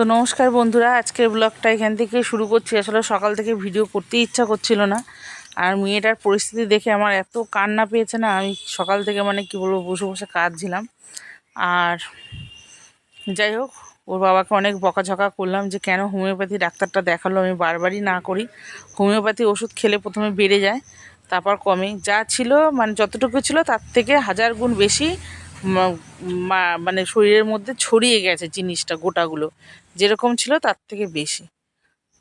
তো নমস্কার বন্ধুরা, আজকের ব্লগটা এখান থেকে শুরু করছি। আসলে সকাল থেকে ভিডিও করতে ইচ্ছা করছিল না। আর মেয়েটার পরিস্থিতি দেখে আমার এত কান্না পেয়েছে না, আমি সকাল থেকে মানে কি বলব, বসে বসে কাঁদছিলাম। আর যাই হোক, ওর বাবাকে অনেক বকাঝকা করলাম যে, কেন হোমিওপ্যাথি ডাক্তারটা দেখাল আমি বারবারই না করি। হোমিওপ্যাথি ওষুধ খেলে প্রথমে বেড়ে যায়, তারপর কমে। যা ছিল মানে যতটুকু ছিল, তার থেকে হাজার গুণ বেশি মানে শরীরের মধ্যে ছড়িয়ে গেছে জিনিসটা, গোটাগুলো। যেরকম ছিল তার থেকে বেশি।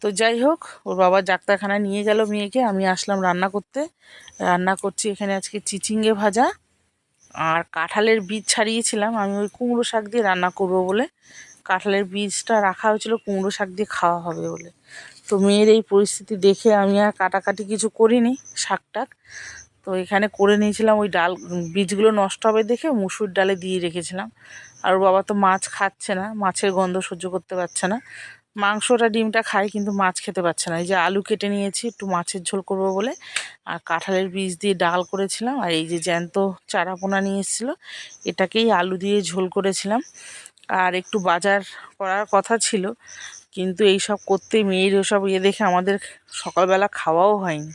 তো যাই হোক, ওর বাবা ডাক্তারখানায় নিয়ে গেল মেয়েকে, আমি আসলাম রান্না করতে। রান্না করছি এখানে আজকে চিচিঙ্গে ভাজা আর কাঁঠালের বীজ ছাড়িয়েছিলাম। আমি ওই কুমড়ো শাক দিয়ে রান্না করব বলে কাঁঠালের বীজটা রাখা হয়েছিল, কুমড়ো শাক দিয়ে খাওয়া হবে বলে। তো মেয়ের এই পরিস্থিতি দেখে আমি আর কাটাকাটি কিছু করিনি শাক টাক তো এখানে করে নিয়েছিলাম ওই ডাল, বীজগুলো নষ্ট হবে দেখে মুসুর ডালে দিয়ে রেখেছিলাম। আর বাবা তো মাছ খাচ্ছে না, মাছের গন্ধ সহ্য করতে পারছে না। মাংসটা, ডিমটা খায় কিন্তু মাছ খেতে পারছে না। এই যে আলু কেটে নিয়েছি, একটু মাছের ঝোল করব বলে। আর কাঁঠালের বীজ দিয়ে ডাল করেছিলাম। আর এই যে জ্যান্ত চারাপোনা নিয়ে এসেছিল, এটাকেই আলু দিয়ে ঝোল করেছিলাম। আর একটু বাজার করার কথা ছিল, কিন্তু এই সব করতে, মেয়ের ওসব ইয়ে দেখে আমাদের সকালবেলা খাওয়াও হয়নি।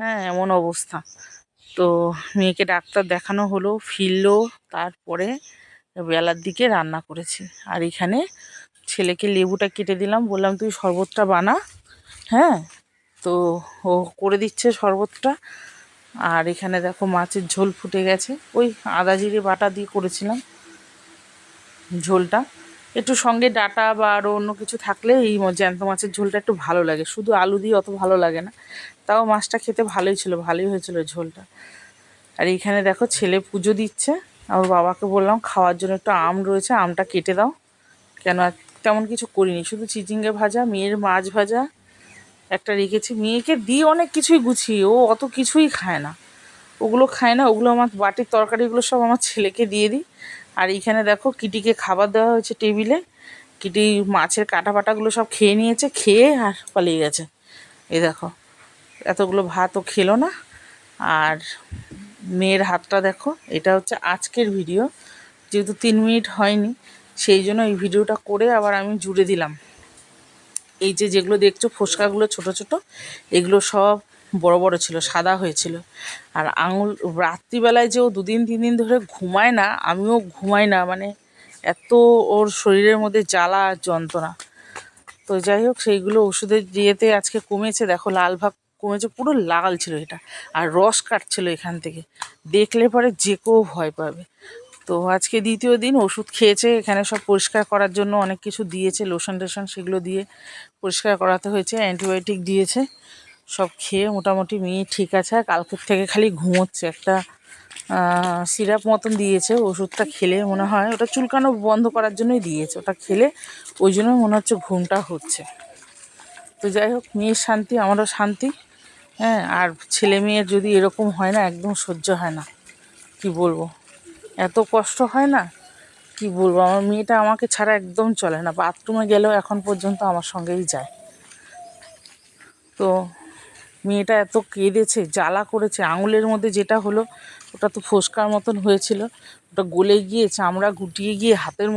হ্যাঁ এমন অবস্থা। তো মেয়েকে ডাক্তার দেখানো হলো, ফিরলো, তারপরে বেলার দিকে রান্না করেছি। আর এখানে ছেলেকে লেবুটা কেটে দিলাম, বললাম, তুই শরবতটা বানা। হ্যাঁ? তো ও করে দিচ্ছে শরবতটা। আর এখানে দেখো মাছের ঝোল ফুটে গেছে। ওই আদা জিরে বাটা দিয়ে করেছিলাম ঝোলটা। একটু সঙ্গে ডাটা বা আরও অন্য কিছু থাকলে এই জ্যান্ত মাছের ঝোলটা একটু ভালো লাগে। শুধু আলু দিয়ে অত ভালো লাগে না। তাও মাছটা খেতে ভালোই ছিল, ভালোই হয়েছিল ঝোলটা। আর এইখানে দেখো ছেলে পুজো দিচ্ছে। আমার বাবাকে বললাম, খাওয়ার জন্য একটু আম রয়েছে, আমটা কেটে দাও। কেন আর তেমন কিছু করিনি, শুধু চিচিঙ্গে ভাজা, মেয়ের মাছ ভাজা একটা রেখেছি। মেয়েকে দিয়ে অনেক কিছুই গুছিয়ে, ও অত কিছুই খায় না। ওগুলো খায় না, ওগুলো আমার বাটির তরকারিগুলো সব আমার ছেলেকে দিয়ে দিই। আর এইখানে দেখো কিটিকে খাবার দেওয়া হয়েছে টেবিলে। কিটি মাছের কাটা পাটাগুলো সব খেয়ে নিয়েছে, খেয়ে আর পালিয়ে গেছে। এই দেখো। এতগুলো ভাতও খেলো না। আর মেয়ের হাতটা দেখো, এটা হচ্ছে আজকের ভিডিও। যেহেতু তিন মিনিট হয়নি, সেই জন্য এই ভিডিওটা করে আবার আমি জুড়ে দিলাম। এই যে যেগুলো দেখছ, ফোসকাগুলো ছোট ছোট, এগুলো সব বড় বড় ছিল, সাদা হয়েছিল। আর আঙুল, রাত্রিবেলায় যে ও দুদিন, তিন দিন ধরে ঘুমায় না, আমিও ঘুমাই না মানে এত ওর শরীরের মধ্যে জ্বালা যন্ত্রণা। তো যাই হোক, সেইগুলো ওষুধের দিয়েতে আজকে কমেছে, দেখো লাল ভাব কমেছে, পুরো লাল ছিল এটা। আর রস কাটছিল এখান থেকে। দেখলে পরে যে কেউ ভয় পাবে। তো আজকে দ্বিতীয় দিন ওষুধ খেয়েছে, এখানে সব পরিষ্কার করার জন্য অনেক কিছু দিয়েছে লোশন টোশন সেগুলো দিয়ে পরিষ্কার করাতে হয়েছে অ্যান্টিবায়োটিক দিয়েছে। সব খেয়ে মোটামুটি মেয়ে ঠিক আছে কালকের থেকে খালি ঘুমোচ্ছে। একটা সিরাপ মতন দিয়েছে, ওষুধটা খেলে মনে হয় ওটা চুলকানো বন্ধ করার জন্যই দিয়েছে। ওটা খেলে ওই জন্য মনে হচ্ছে ঘুমটা হচ্ছে। তো যাই হোক, মেয়ের শান্তি, আমারও শান্তি। হ্যাঁ আর ছেলে মেয়ের যদি এরকম হয় না, একদম সহ্য হয় না। কি বলব? এত কষ্ট হয় না? কি বলব? আমার মেয়েটা আমাকে ছাড়া একদম চলে না। বাথরুমে গেলেও এখন পর্যন্ত আমার সঙ্গেই যায়। তো মেয়েটা এত কেঁদেছে, জ্বালা করেছে। আঙুলের মধ্যে যেটা হলো, ওটা তো ফোসকার মতন হয়েছিল। ওটা গলে গিয়ে চামড়া গুটিয়ে গিয়ে হাতের